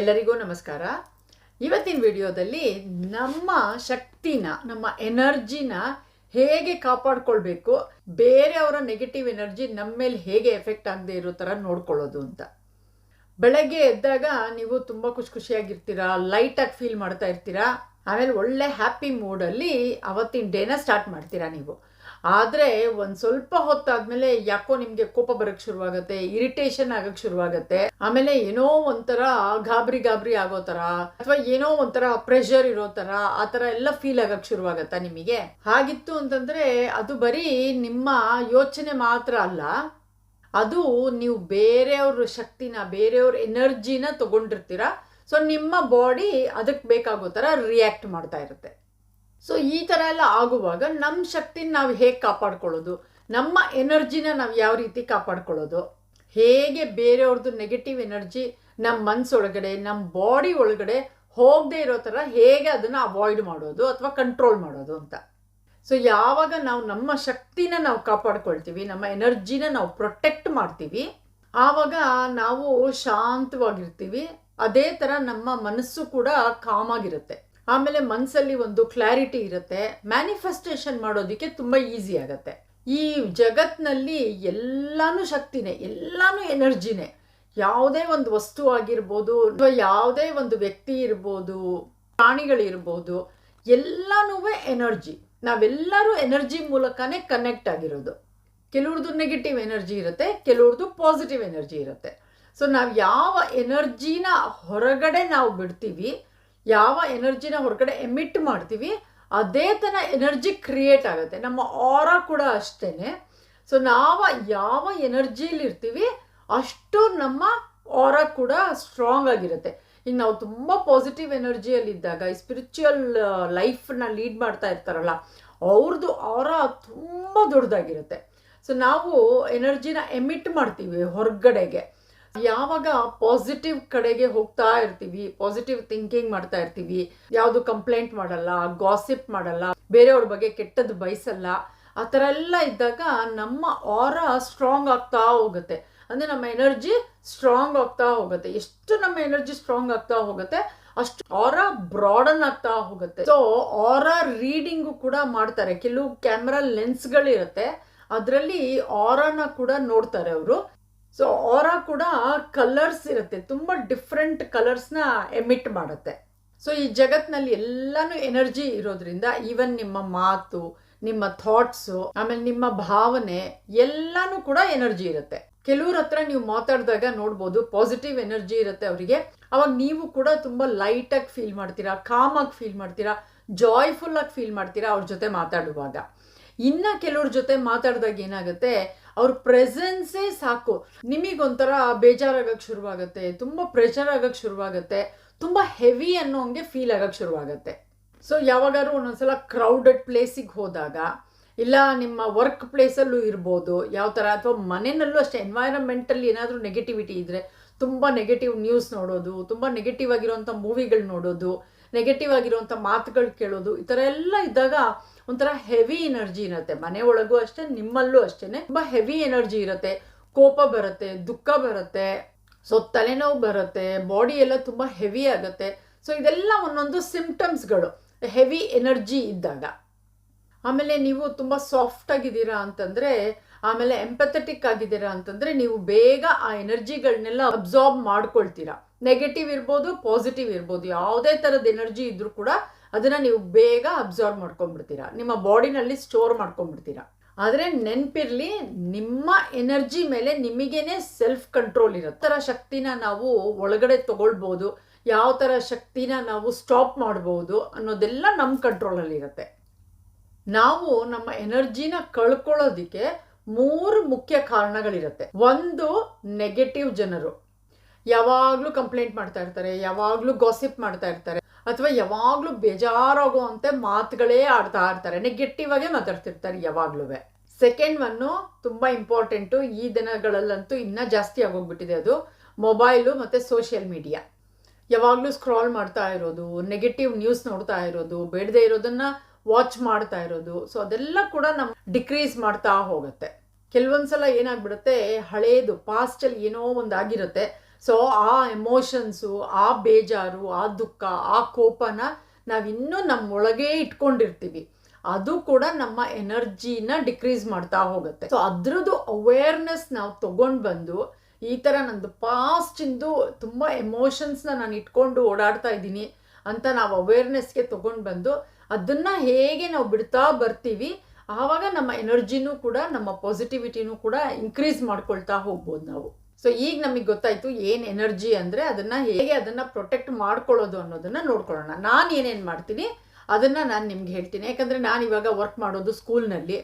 ಎಲ್ಲರಿಗೂ ನಮಸ್ಕಾರ. ಇವತ್ತಿನ ವಿಡಿಯೋದಲ್ಲಿ ನಮ್ಮ ಶಕ್ತಿನ, ನಮ್ಮ ಎನರ್ಜಿನ ಹೇಗೆ ಕಾಪಾಡ್ಕೊಳ್ಬೇಕು, ಬೇರೆಯವರ ನೆಗೆಟಿವ್ ಎನರ್ಜಿ ನಮ್ಮ ಮೇಲೆ ಹೇಗೆ ಎಫೆಕ್ಟ್ ಆಗದೆ ಇರೋ ಥರ ನೋಡ್ಕೊಳ್ಳೋದು ಅಂತ. ಬೆಳಗ್ಗೆ ಎದ್ದಾಗ ನೀವು ತುಂಬ ಖುಷಿ ಖುಷಿಯಾಗಿರ್ತೀರಾ ಲೈಟಾಗಿ ಫೀಲ್ ಮಾಡ್ತಾ ಇರ್ತೀರಾ, ಆಮೇಲೆ ಒಳ್ಳೆ ಹ್ಯಾಪಿ ಮೂಡಲ್ಲಿ ಅವತ್ತಿನ ಡೇನ ಸ್ಟಾರ್ಟ್ ಮಾಡ್ತೀರಾ ನೀವು. ಆದರೆ ಒಂದು ಸ್ವಲ್ಪ ಹೊತ್ತಾದ್ಮೇಲೆ ಯಾಕೋ ನಿಮಗೆ ಕೋಪ ಬರೋಕ್ಕೆ ಶುರುವಾಗುತ್ತೆ ಇರಿಟೇಷನ್ ಆಗಕ್ಕೆ ಶುರುವಾಗುತ್ತೆ. ಆಮೇಲೆ ಏನೋ ಒಂಥರ ಗಾಬರಿ ಗಾಬರಿ ಆಗೋ ಥರ ಅಥವಾ ಏನೋ ಒಂಥರ ಪ್ರೆಷರ್ ಇರೋ ಥರ ಆ ಥರ ಎಲ್ಲ ಫೀಲ್ ಆಗಕ್ಕೆ ಶುರುವಾಗತ್ತಾ ನಿಮಗೆ? ಹಾಗಿತ್ತು ಅಂತಂದರೆ ಅದು ಬರೀ ನಿಮ್ಮ ಯೋಚನೆ ಮಾತ್ರ ಅಲ್ಲ, ಅದು ನೀವು ಬೇರೆಯವ್ರ ಶಕ್ತಿನ, ಬೇರೆಯವ್ರ ಎನರ್ಜಿನ ತಗೊಂಡಿರ್ತೀರ. ಸೊ ನಿಮ್ಮ ಬಾಡಿ ಅದಕ್ಕೆ ಬೇಕಾಗೋ ಥರ ರಿಯಾಕ್ಟ್ ಮಾಡ್ತಾ ಇರುತ್ತೆ. ಸೊ ಈ ಥರ ಎಲ್ಲ ಆಗುವಾಗ ನಮ್ಮ ಶಕ್ತಿನ ನಾವು ಹೇಗೆ ಕಾಪಾಡ್ಕೊಳ್ಳೋದು? ನಮ್ಮ ಎನರ್ಜಿನ ನಾವು ಯಾವ ರೀತಿ ಕಾಪಾಡ್ಕೊಳ್ಳೋದು? ಹೇಗೆ ಬೇರೆಯವ್ರದ್ದು ನೆಗೆಟಿವ್ ಎನರ್ಜಿ ನಮ್ಮ ಮನಸ್ಸೊಳಗಡೆ ನಮ್ಮ ಬಾಡಿ ಒಳಗಡೆ ಹೋಗದೆ ಇರೋ ಥರ ಹೇಗೆ ಅದನ್ನು ಅವಾಯ್ಡ್ ಮಾಡೋದು ಅಥವಾ ಕಂಟ್ರೋಲ್ ಮಾಡೋದು ಅಂತ. ಸೊ ಯಾವಾಗ ನಾವು ನಮ್ಮ ಶಕ್ತಿನ ನಾವು ಕಾಪಾಡ್ಕೊಳ್ತೀವಿ, ನಮ್ಮ ಎನರ್ಜಿನ ನಾವು ಪ್ರೊಟೆಕ್ಟ್ ಮಾಡ್ತೀವಿ, ಆವಾಗ ನಾವು ಶಾಂತವಾಗಿರ್ತೀವಿ, ಅದೇ ಥರ ನಮ್ಮ ಮನಸ್ಸು ಕೂಡ ಕಾಮಾಗಿರುತ್ತೆ ಆಮೇಲೆ ಮನಸ್ಸಲ್ಲಿ ಒಂದು ಕ್ಲಾರಿಟಿ ಇರುತ್ತೆ. ಮ್ಯಾನಿಫೆಸ್ಟೇಷನ್ ಮಾಡೋದಕ್ಕೆ ತುಂಬ ಈಸಿ ಆಗುತ್ತೆ. ಈ ಜಗತ್ತಿನಲ್ಲಿ ಎಲ್ಲನೂ ಶಕ್ತಿನೇ, ಎಲ್ಲನೂ ಎನರ್ಜಿನೇ, ಯಾವುದೇ ಒಂದು ವಸ್ತು ಆಗಿರ್ಬೋದು, ಅಥವಾ ಯಾವುದೇ ಒಂದು ವ್ಯಕ್ತಿ ಇರ್ಬೋದು, ಪ್ರಾಣಿಗಳಿರ್ಬೋದು, ಎಲ್ಲನೂ ಎನರ್ಜಿ. ನಾವೆಲ್ಲರೂ ಎನರ್ಜಿ ಮೂಲಕನೇ ಕನೆಕ್ಟ್ ಆಗಿರೋದು. ಕೆಲವ್ರದ್ದು ನೆಗೆಟಿವ್ ಎನರ್ಜಿ ಇರುತ್ತೆ ಕೆಲವ್ರದ್ದು ಪಾಸಿಟಿವ್ ಎನರ್ಜಿ ಇರುತ್ತೆ. ಸೊ ನಾವು ಯಾವ ಎನರ್ಜಿನ ಹೊರಗಡೆ ನಾವು ಬಿಡ್ತೀವಿ ಯಾವ ಎನರ್ಜಿನ ಹೊರಗಡೆ ಎಮಿಟ್ ಮಾಡ್ತೀವಿ, ಅದೇ ಥರ ಎನರ್ಜಿ ಕ್ರಿಯೇಟ್ ಆಗುತ್ತೆ. ನಮ್ಮ ಆರ ಕೂಡ ಅಷ್ಟೇ ಸೊ ನಾವು ಯಾವ ಎನರ್ಜಿಲಿ ಇರ್ತೀವಿ, ಅಷ್ಟು ನಮ್ಮ ಆರ ಕೂಡ ಸ್ಟ್ರಾಂಗ್ ಆಗಿರುತ್ತೆ. ಈಗ ನಾವು ತುಂಬ ಪಾಸಿಟಿವ್ ಎನರ್ಜಿಯಲ್ಲಿದ್ದಾಗ ಈ ಸ್ಪಿರಿಚುವಲ್ ಲೈಫನ್ನ ಲೀಡ್ ಮಾಡ್ತಾ ಇರ್ತಾರಲ್ಲ ಅವ್ರದ್ದು ಆರ ತುಂಬ ದೊಡ್ಡದಾಗಿರುತ್ತೆ. ಸೊ ನಾವು ಎನರ್ಜಿನ ಎಮಿಟ್ ಮಾಡ್ತೀವಿ ಹೊರಗಡೆಗೆ. ಯಾವಾಗ ಪಾಸಿಟಿವ್ ಕಡೆಗೆ ಹೋಗ್ತಾ ಇರ್ತೀವಿ ಪಾಸಿಟಿವ್ ಥಿಂಕಿಂಗ್ ಮಾಡ್ತಾ ಇರ್ತೀವಿ, ಯಾವುದು ಕಂಪ್ಲೇಂಟ್ ಮಾಡಲ್ಲ ಗಾಸಿಪ್ ಮಾಡಲ್ಲ, ಬೇರೆಯವ್ರ ಬಗ್ಗೆ ಕೆಟ್ಟದ್ದು ಬಯಸಲ್ಲ, ಆ ಥರ ಎಲ್ಲ ಇದ್ದಾಗ ನಮ್ಮ ಆರ ಸ್ಟ್ರಾಂಗ್ ಆಗ್ತಾ ಹೋಗುತ್ತೆ. ಅಂದರೆ ನಮ್ಮ ಎನರ್ಜಿ ಸ್ಟ್ರಾಂಗ್ ಆಗ್ತಾ ಹೋಗುತ್ತೆ. ಎಷ್ಟು ನಮ್ಮ ಎನರ್ಜಿ ಸ್ಟ್ರಾಂಗ್ ಆಗ್ತಾ ಹೋಗುತ್ತೆ, ಅಷ್ಟು ಆರ ಬ್ರಾಡನ್ ಆಗ್ತಾ ಹೋಗುತ್ತೆ. ಸೊ ಆರ ರೀಡಿಂಗು ಕೂಡ ಮಾಡ್ತಾರೆ. ಕೆಲವು ಕ್ಯಾಮ್ರಾ ಲೆನ್ಸ್ಗಳಿರುತ್ತೆ ಅದರಲ್ಲಿ ಆರನ ಕೂಡ ನೋಡ್ತಾರೆ ಅವರು. ಸೊ ಆರ ಕೂಡ ಕಲರ್ಸ್ ಇರುತ್ತೆ ತುಂಬ ಡಿಫ್ರೆಂಟ್ ಕಲರ್ಸ್ನ ಎಮಿಟ್ ಮಾಡುತ್ತೆ ಸೊ ಈ ಜಗತ್ತಿನಲ್ಲಿ ಎಲ್ಲನೂ ಎನರ್ಜಿ ಇರೋದ್ರಿಂದ ಈವನ್ ನಿಮ್ಮ ಮಾತು ನಿಮ್ಮ ಥಾಟ್ಸು ಆಮೇಲೆ ನಿಮ್ಮ ಭಾವನೆ ಎಲ್ಲಾನು ಕೂಡ ಎನರ್ಜಿ ಇರುತ್ತೆ ಕೆಲವ್ರ ಹತ್ರ ನೀವು ಮಾತಾಡಿದಾಗ ನೋಡ್ಬೋದು ಪಾಸಿಟಿವ್ ಎನರ್ಜಿ ಇರುತ್ತೆ ಅವರಿಗೆ ಅವಾಗ ನೀವು ಕೂಡ ತುಂಬ ಲೈಟಾಗಿ ಫೀಲ್ ಮಾಡ್ತೀರಾ ಕಾಮಾಗಿ ಫೀಲ್ ಮಾಡ್ತೀರಾ ಜಾಯ್ಫುಲ್ ಆಗಿ ಫೀಲ್ ಮಾಡ್ತೀರಾ ಅವ್ರ ಜೊತೆ ಮಾತಾಡುವಾಗ ಇನ್ನು ಕೆಲವ್ರ ಜೊತೆ ಮಾತಾಡಿದಾಗ ಏನಾಗುತ್ತೆ ಅವ್ರ ಪ್ರೆಸೆನ್ಸೇ ಸಾಕು. ನಿಮಗೊಂಥರ ಬೇಜಾರಾಗಕ್ಕೆ ಶುರುವಾಗುತ್ತೆ, ತುಂಬ ಪ್ರೆಷರ್ ಆಗಕ್ಕೆ ಶುರುವಾಗುತ್ತೆ, ತುಂಬ ಹೆವಿ ಅನ್ನೋ ಹಂಗೆ ಫೀಲ್ ಆಗಕ್ಕೆ ಶುರುವಾಗುತ್ತೆ. ಸೊ ಯಾವಾಗಾದ್ರೂ ಒಂದೊಂದ್ಸಲ ಕ್ರೌಡೆಡ್ ಪ್ಲೇಸಿಗೆ ಹೋದಾಗ, ಇಲ್ಲ ನಿಮ್ಮ ವರ್ಕ್ ಪ್ಲೇಸಲ್ಲೂ ಇರ್ಬೋದು, ಯಾವ ಥರ ಅಥವಾ ಮನೆಯಲ್ಲೂ ಅಷ್ಟೇ ಎನ್ವೈರನ್ಮೆಂಟಲ್ಲಿ ಏನಾದರೂ ನೆಗೆಟಿವಿಟಿ ಇದ್ದರೆ ತುಂಬ ನೆಗೆಟಿವ್ ನ್ಯೂಸ್ ನೋಡೋದು, ತುಂಬ ನೆಗೆಟಿವ್ ಆಗಿರೋವಂಥ ಮೂವಿಗಳು ನೋಡೋದು ನೆಗೆಟಿವ್ ಆಗಿರುವಂಥ ಮಾತುಗಳು ಕೇಳೋದು, ಈ ಥರ ಎಲ್ಲ ಇದ್ದಾಗ ಒಂಥರ ಹೆವಿ ಎನರ್ಜಿ ಇರುತ್ತೆ. ಮನೆ ಒಳಗೂ ಅಷ್ಟೇ, ನಿಮ್ಮಲ್ಲೂ ಅಷ್ಟೇ ತುಂಬ ಹೆವಿ ಎನರ್ಜಿ ಇರುತ್ತೆ. ಕೋಪ ಬರುತ್ತೆ, ದುಃಖ ಬರುತ್ತೆ ಸೊ ತಲೆನೋವು ಬರುತ್ತೆ ಬಾಡಿ ಎಲ್ಲ ತುಂಬ ಹೆವಿ ಆಗುತ್ತೆ. ಸೊ ಇದೆಲ್ಲ ಒಂದೊಂದು ಸಿಂಪ್ಟಮ್ಸ್ಗಳು ಹೆವಿ ಎನರ್ಜಿ ಇದ್ದಾಗ. ಆಮೇಲೆ ನೀವು ತುಂಬ ಸಾಫ್ಟ್ ಆಗಿದ್ದೀರಾ ಅಂತಂದರೆ, ಆಮೇಲೆ ಎಂಪಥೆಟಿಕ್ ಆಗಿದ್ದೀರಾ ಅಂತಂದರೆ, ನೀವು ಬೇಗ ಆ ಎನರ್ಜಿಗಳನ್ನೆಲ್ಲ ಅಬ್ಸಾರ್ಬ್ ಮಾಡ್ಕೊಳ್ತೀರಾ. ನೆಗೆಟಿವ್ ಇರ್ಬೋದು ಪಾಸಿಟಿವ್ ಇರ್ಬೋದು, ಯಾವುದೇ ಥರದ ಎನರ್ಜಿ ಇದ್ರೂ ಕೂಡ ಅದನ್ನು ನೀವು ಬೇಗ ಅಬ್ಸಾರ್ಬ್ ಮಾಡ್ಕೊಂಡ್ಬಿಡ್ತೀರಾ. ನಿಮ್ಮ ಬಾಡಿನಲ್ಲಿ ಸ್ಟೋರ್ ಮಾಡ್ಕೊಂಡ್ಬಿಡ್ತೀರಾ. ಆದರೆ ನೆನಪಿರಲಿ, ನಿಮ್ಮ ಎನರ್ಜಿ ಮೇಲೆ ನಿಮಗೇನೆ ಸೆಲ್ಫ್ ಕಂಟ್ರೋಲ್ ಇರೋ ಥರ ಶಕ್ತಿನ ನಾವು ಒಳಗಡೆ ತಗೊಳ್ಬೋದು ಯಾವ ಥರ ಶಕ್ತಿನ ನಾವು ಸ್ಟಾಪ್ ಮಾಡ್ಬೋದು ಅನ್ನೋದೆಲ್ಲ ನಮ್ಮ ಕಂಟ್ರೋಲಲ್ಲಿರುತ್ತೆ ನಾವು ನಮ್ಮ ಎನರ್ಜಿನ ಕಳ್ಕೊಳ್ಳೋದಿಕ್ಕೆ ಮೂರು ಮುಖ್ಯ ಕಾರಣಗಳಿರುತ್ತೆ. ಒಂದು, ನೆಗೆಟಿವ್ ಜನರು. ಯಾವಾಗಲೂ ಕಂಪ್ಲೇಂಟ್ ಮಾಡ್ತಾ ಇರ್ತಾರೆ, ಯಾವಾಗಲೂ ಗಾಸಿಪ್ ಮಾಡ್ತಾ ಇರ್ತಾರೆ. ಅಥವಾ ಯಾವಾಗಲೂ ಬೇಜಾರಾಗುವಂತೆ ಮಾತುಗಳೇ ಆಡ್ತಾ ಇರ್ತಾರೆ. ನೆಗೆಟಿವ್ ಆಗೇ ಮಾತಾಡ್ತಿರ್ತಾರೆ ಯಾವಾಗಲೂ. ಸೆಕೆಂಡ್ ಒನ್ನು ತುಂಬ ಇಂಪಾರ್ಟೆಂಟು ಈ ದಿನಗಳಲ್ಲಂತೂ ಇನ್ನೂ ಜಾಸ್ತಿ ಆಗೋಗ್ಬಿಟ್ಟಿದೆ ಅದು. ಮೊಬೈಲು ಮತ್ತು ಸೋಷಿಯಲ್ ಮೀಡಿಯಾ ಯಾವಾಗಲೂ ಸ್ಕ್ರಾಲ್ ಮಾಡ್ತಾ ಇರೋದು ನೆಗೆಟಿವ್ ನ್ಯೂಸ್ ನೋಡ್ತಾ ಇರೋದು, ಬೇಡದೇ ಇರೋದನ್ನ ವಾಚ್ ಮಾಡ್ತಾ ಇರೋದು. ಸೊ ಅದೆಲ್ಲ ಕೂಡ ನಮ್ಮ ಡಿಕ್ರೀಸ್ ಮಾಡ್ತಾ ಹೋಗುತ್ತೆ. ಕೆಲವೊಂದ್ಸಲ ಏನಾಗ್ಬಿಡುತ್ತೆ, ಹಳೇದು ಪಾಸ್ಟಲ್ಲಿ ಏನೋ ಒಂದು ಆಗಿರುತ್ತೆ ಸೊ ಆ ಎಮೋಷನ್ಸು ಆ ಬೇಜಾರು, ಆ ದುಃಖ, ಆ ಕೋಪನ ನಾವಿನ್ನೂ ನಮ್ಮೊಳಗೆ ಇಟ್ಕೊಂಡಿರ್ತೀವಿ. ಅದು ಕೂಡ ನಮ್ಮ ಎನರ್ಜಿನ ಡಿಕ್ರೀಸ್ ಮಾಡ್ತಾ ಹೋಗುತ್ತೆ. ಸೊ ಅದ್ರದ್ದು ಅವೇರ್ನೆಸ್ ನಾವು ತೊಗೊಂಡು ಬಂದು, ಈ ಥರ ನಂದು ಪಾಸ್ಟಿಂದು ತುಂಬ ಎಮೋಷನ್ಸ್ನ ನಾನು ಇಟ್ಕೊಂಡು ಓಡಾಡ್ತಾ ಇದ್ದೀನಿ ಅಂತ ನಾವು ಅವೇರ್ನೆಸ್ಗೆ ತೊಗೊಂಡು ಬಂದು, ಅದನ್ನು ಹೇಗೆ ನಾವು ಬಿಡ್ತಾ ಬರ್ತೀವಿ, ಆವಾಗ ನಮ್ಮ ಎನರ್ಜಿನೂ ಕೂಡ, ನಮ್ಮ ಪಾಸಿಟಿವಿಟಿನೂ ಕೂಡ ಇನ್ಕ್ರೀಸ್ ಮಾಡ್ಕೊಳ್ತಾ ಹೋಗ್ಬೋದು ನಾವು. ಸೊ ಈಗ ನಮಗೆ ಗೊತ್ತಾಯ್ತು ಏನು ಎನರ್ಜಿ ಅಂದರೆ ಅದನ್ನು ಹೇಗೆ ಅದನ್ನು ಪ್ರೊಟೆಕ್ಟ್ ಮಾಡ್ಕೊಳ್ಳೋದು ಅನ್ನೋದನ್ನು ನೋಡ್ಕೊಳ್ಳೋಣ. ನಾನು ಏನೇನು ಮಾಡ್ತೀನಿ, ಅದನ್ನು ನಾನು ನಿಮ್ಗೆ ಹೇಳ್ತೀನಿ. ಯಾಕಂದರೆ ನಾನು ಇವಾಗ ವರ್ಕ್ ಮಾಡೋದು ಸ್ಕೂಲ್ನಲ್ಲಿ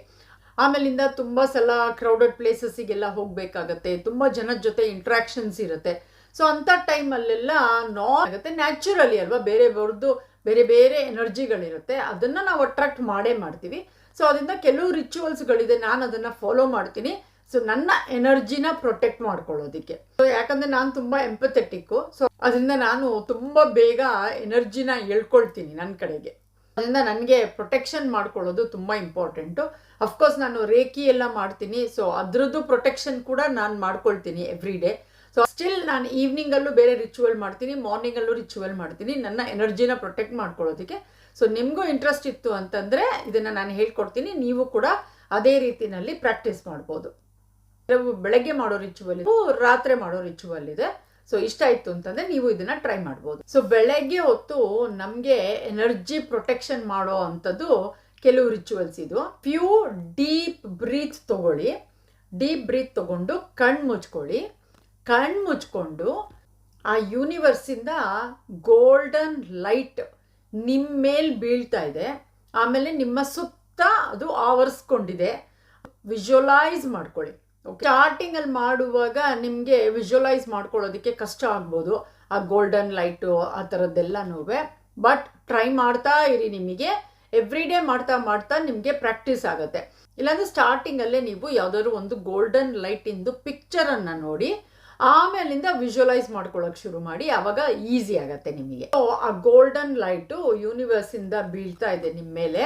ಆಮೇಲಿಂದ ತುಂಬ ಸಲ ಕ್ರೌಡೆಡ್ ಪ್ಲೇಸಸ್ಸಿಗೆಲ್ಲ ಹೋಗಬೇಕಾಗತ್ತೆ, ತುಂಬ ಜನದ ಜೊತೆ ಇಂಟ್ರ್ಯಾಕ್ಷನ್ಸ್ ಇರುತ್ತೆ. ಸೊ ಅಂಥ ಟೈಮಲ್ಲೆಲ್ಲ ನಾ ಆಗುತ್ತೆ ನ್ಯಾಚುರಲಿ ಅಲ್ವಾ? ಬೇರೆ ಬರೆದು, ಬೇರೆ ಬೇರೆ ಎನರ್ಜಿಗಳಿರುತ್ತೆ ಅದನ್ನು ನಾವು ಅಟ್ರಾಕ್ಟ್ ಮಾಡೇ ಮಾಡ್ತೀವಿ. ಸೊ ಅದರಿಂದ ಕೆಲವು ರಿಚುವಲ್ಸ್ಗಳಿದೆ ನಾನು ಅದನ್ನು ಫಾಲೋ ಮಾಡ್ತೀನಿ. ಸೊ ನನ್ನ ಎನರ್ಜಿನ ಪ್ರೊಟೆಕ್ಟ್ ಮಾಡ್ಕೊಳ್ಳೋದಕ್ಕೆ. ಸೊ ಯಾಕಂದ್ರೆ ನಾನು ತುಂಬ ಎಂಪಥೆಟಿಕ್ಕು ಸೊ ಅದರಿಂದ ನಾನು ತುಂಬ ಬೇಗ ಎನರ್ಜಿನ ಎಳ್ಕೊಳ್ತೀನಿ ನನ್ನ ಕಡೆಗೆ. ಅದರಿಂದ ನನಗೆ ಪ್ರೊಟೆಕ್ಷನ್ ಮಾಡ್ಕೊಳ್ಳೋದು ತುಂಬ ಇಂಪಾರ್ಟೆಂಟು ಅಫ್ಕೋರ್ಸ್ ನಾನು ರೇಖಿ ಎಲ್ಲ ಮಾಡ್ತೀನಿ. ಸೊ ಅದ್ರದ್ದು ಪ್ರೊಟೆಕ್ಷನ್ ಕೂಡ ನಾನು ಮಾಡ್ಕೊಳ್ತೀನಿ ಎವ್ರಿ ಡೇ ಸೊ ಸ್ಟಿಲ್ ನಾನು ಈವ್ನಿಂಗಲ್ಲೂ ಬೇರೆ ರಿಚುವಲ್ ಮಾಡ್ತೀನಿ ಮಾರ್ನಿಂಗಲ್ಲೂ ರಿಚುವಲ್ ಮಾಡ್ತೀನಿ. ನನ್ನ ಎನರ್ಜಿನ ಪ್ರೊಟೆಕ್ಟ್ ಮಾಡ್ಕೊಳ್ಳೋದಕ್ಕೆ. ಸೊ ನಿಮಗೂ ಇಂಟ್ರೆಸ್ಟ್ ಇತ್ತು ಅಂತಂದರೆ ಇದನ್ನು ನಾನು ಹೇಳ್ಕೊಡ್ತೀನಿ. ನೀವು ಕೂಡ ಅದೇ ರೀತಿಯಲ್ಲಿ ಪ್ರಾಕ್ಟೀಸ್ ಮಾಡ್ಬೋದು. ಬೆಳಗ್ಗೆ ಮಾಡೋ ರಿಚುವಲ್ ಇದು, ರಾತ್ರಿ ಮಾಡೋ ರಿಚುವಲ್ ಇದೆ. ಸೊ ಇಷ್ಟ ಆಯ್ತು ಅಂತಂದ್ರೆ ನೀವು ಇದನ್ನ ಟ್ರೈ ಮಾಡ್ಬೋದು. ಸೊ ಬೆಳಗ್ಗೆ ಹೊತ್ತು ನಮಗೆ ಎನರ್ಜಿ ಪ್ರೊಟೆಕ್ಷನ್ ಮಾಡೋ ಅಂಥದ್ದು ಕೆಲವು ರಿಚುವಲ್ಸ್ ಇದು. ಪ್ಯೂ ಡೀಪ್ ಬ್ರೀತ್ ತಗೊಳ್ಳಿ. ಡೀಪ್ ಬ್ರೀತ್ ತಗೊಂಡು ಕಣ್ಣು ಮುಚ್ಕೊಳ್ಳಿ. ಕಣ್ಣು ಮುಚ್ಕೊಂಡು ಆ ಯೂನಿವರ್ಸಿಂದ ಗೋಲ್ಡನ್ ಲೈಟ್ ನಿಮ್ಮ ಮೇಲೆ ಬೀಳ್ತಾ ಇದೆ. ಆಮೇಲೆ ನಿಮ್ಮ ಸುತ್ತ ಅದು ಆವರಿಸ್ಕೊಂಡಿದೆ. ವಿಜುವಲೈಸ್ ಮಾಡ್ಕೊಳ್ಳಿ. ಸ್ಟಾರ್ಟಿಂಗಲ್ಲಿ ಮಾಡುವಾಗ ನಿಮಗೆ ವಿಜುವಲೈಸ್ ಮಾಡ್ಕೊಳ್ಳೋದಕ್ಕೆ ಕಷ್ಟ ಆಗ್ಬೋದು. ಆ ಗೋಲ್ಡನ್ ಲೈಟು ಆ ಥರದ್ದೆಲ್ಲನೂ ಬಟ್ ಟ್ರೈ ಮಾಡ್ತಾ ಇರಿ ನಿಮಗೆ. ಎವ್ರಿ ಡೇ ಮಾಡ್ತಾ ಮಾಡ್ತಾ ನಿಮಗೆ ಪ್ರಾಕ್ಟೀಸ್ ಆಗುತ್ತೆ. ಇಲ್ಲಾಂದರೆ ಸ್ಟಾರ್ಟಿಂಗಲ್ಲೇ ನೀವು ಯಾವುದಾದ್ರು ಒಂದು ಗೋಲ್ಡನ್ ಲೈಟಿಂದು ಪಿಕ್ಚರನ್ನು ನೋಡಿ, ಆಮೇಲಿಂದ ವಿಜುವಲೈಸ್ ಮಾಡ್ಕೊಳ್ಳೋಕೆ ಶುರು ಮಾಡಿ ಆವಾಗ ಈಸಿ ಆಗುತ್ತೆ ನಿಮಗೆ. ಸೊ ಆ ಗೋಲ್ಡನ್ ಲೈಟು ಯೂನಿವರ್ಸಿಂದ ಬೀಳ್ತಾ ಇದೆ ನಿಮ್ಮ ಮೇಲೆ,